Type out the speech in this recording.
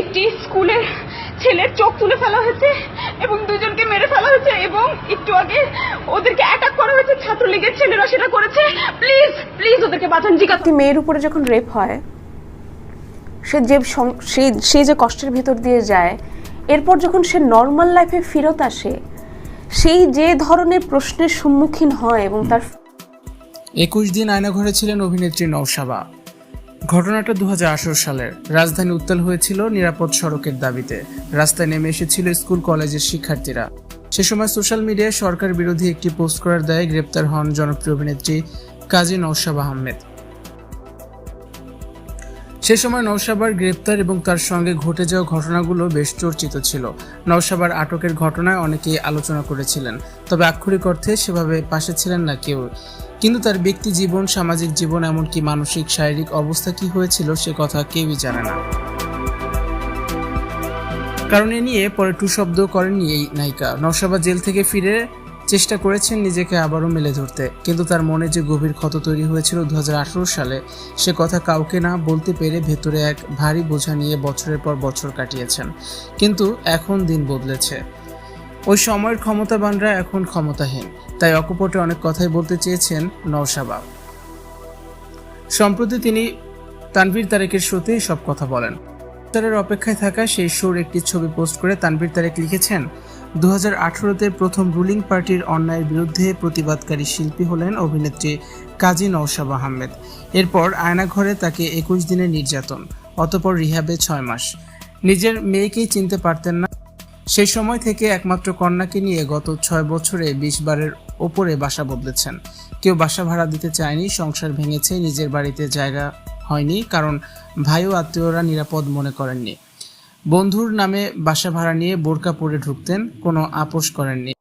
একটি স্কুলের ছেলের চোখ তুলে ফেলা হয়েছে এবং দুজনকে মেরে ফেলা হয়েছে এবং একটু আগে ওদেরকে অ্যাটাক করা হয়েছে ছাত্রলীগের ছেলেরা সেটা করেছে। প্লিজ প্লিজ ওদেরকে বাঁচান জিজ্ঞাসা একটি মেয়ের উপরে যখন রেপ হয় সে যে সে সে যে কষ্টের ভেতর দিয়ে যায় এরপর যখন সে নর্মাল লাইফে ফেরত আসে সেই যে ধরনের প্রশ্নের সম্মুখীন হয় এবং তার একুশ দিন আয়নাঘরে ছিলেন অভিনেত্রী নৌশাবা ঘটনাটা দু হাজার আঠারো সালের। রাজধানী উত্তাল হয়েছিল নিরাপদ সড়কের দাবিতে। রাস্তায় নেমে এসেছিল স্কুল কলেজের শিক্ষার্থীরা। সে সময় সোশ্যাল মিডিয়ায় সরকার বিরোধী একটি পোস্ট করার দায়ে গ্রেপ্তার হন জনপ্রিয় অভিনেত্রী কাজী নৌশাব আহমেদ। সে সময় নওশাবার গ্রেপ্তার এবং তার সঙ্গে ঘটে যাওয়া ঘটনাগুলো বেশ চর্চিত ছিল। নওশাবার আটকের ঘটনায় অনেকেই আলোচনা করেছিলেন, তবে আক্ষরিক অর্থে সেভাবে পাশে ছিলেন না কেউ। কিন্তু তার ব্যক্তি জীবন, সামাজিক জীবন, এমনকি মানসিক, শারীরিক অবস্থা কি হয়েছিল সে কথা কেউই জানে না। কারণ এ নিয়ে পরে টু শব্দ করেননি এই নায়িকা। নৌশাবা জেল থেকে ফিরে চেষ্টা করেছেন নিজেকে আবারও মেলে ধরতে। কিন্তু তার মনে যে গভীর ক্ষত তৈরি হয়েছিল দুহাজার আঠেরো সালে, সে কথা কাউকে না বলতে পেরে ভেতরে এক ভারী বোঝা নিয়ে বছরের পর বছর কাটিয়েছেন। কিন্তু এখন দিন বদলেছে। ওই সময়ের ক্ষমতাবানরা এখন ক্ষমতাহীন, তাই অকপটে অনেক কথাই বলতে চেয়েছেন নওশাবা। সম্প্রতি তিনি তানভীর তারেকের শোতে সব কথা বলেন। তারের অপেক্ষায় থাকা সেই শোর একটি ছবি পোস্ট করে তানভীর তারেক লিখেছেন দু হাজার প্রথম রুলিং পার্টির অন্যায়ের বিরুদ্ধে প্রতিবাদকারী শিল্পী হলেন অভিনেত্রী কাজী নওশাব আহমেদ। এরপর আয়নাঘরে তাকে একুশ দিনের নির্যাতন, অতপর রিহাবে ছয় মাস। নিজের মেয়েকেই চিনতে পারতেন না। সেই সময় থেকে একমাত্র কন্যাকে নিয়ে গত ছয় বছরে বিশ বারের ওপরে বাসা বদলেছেন। কেউ বাসা ভাড়া দিতে চায়নি, সংসার ভেঙেছে, নিজের বাড়িতে জায়গা হয়নি, কারণ ভাই ও আত্মীয়রা নিরাপদ মনে করেননি। বন্ধুর নামে বাসা ভাড়া নিয়ে বোরকা পরে ঢুকতেন কোনো আপোষ করেননি।